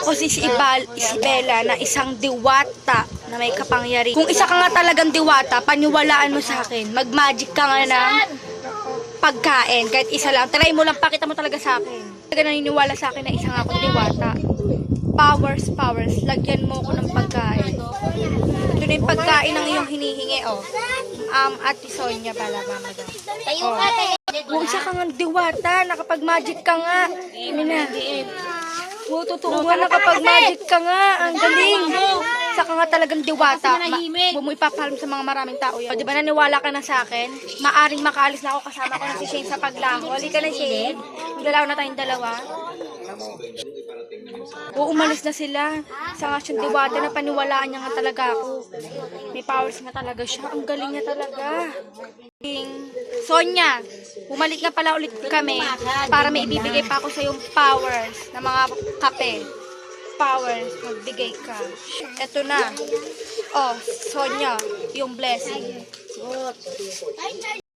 Ako si Isabel, Isabela na isang diwata na may kapangyari. Kung isa ka nga talagang diwata, paniwalaan mo sa akin. Mag-magic ka nga ng pagkain. Kahit isa lang. Try mo lang, pakita mo talaga sa akin. Talaga naniniwala sa akin na isa nga akong diwata. Powers, powers. Lagyan mo ko ng pagkain. Ito na yung pagkain ng iyong hinihingi, oh. Um, Ate Sonia pala, mama tayo. Kung isa ka nga diwata, nakapag-magic ka nga. Amin Oo, totoo nga, nakapag-magic ka nga. Ang galing. Isa ka nga talagang diwata. Huwag mo ipapalam sa mga maraming tao yan. O, di ba naniwala ka na sa akin? Maaring makaalis na ako kasama ko na si Shane sa paglango. Halika na, Shane. Maglalaw na tayong dalawa. Oo, umalis na sila. Sa nga siyang diwata na paniwalaan niya nga talaga ako. May powers nga talaga siya. Ang galing niya talaga. Sonya, bumalik nga pala ulit kami para may ibibigay pa ako sa yung powers na mga kape. Powers, magbigay ka. Ito na. Oh, Sonya, yung blessing.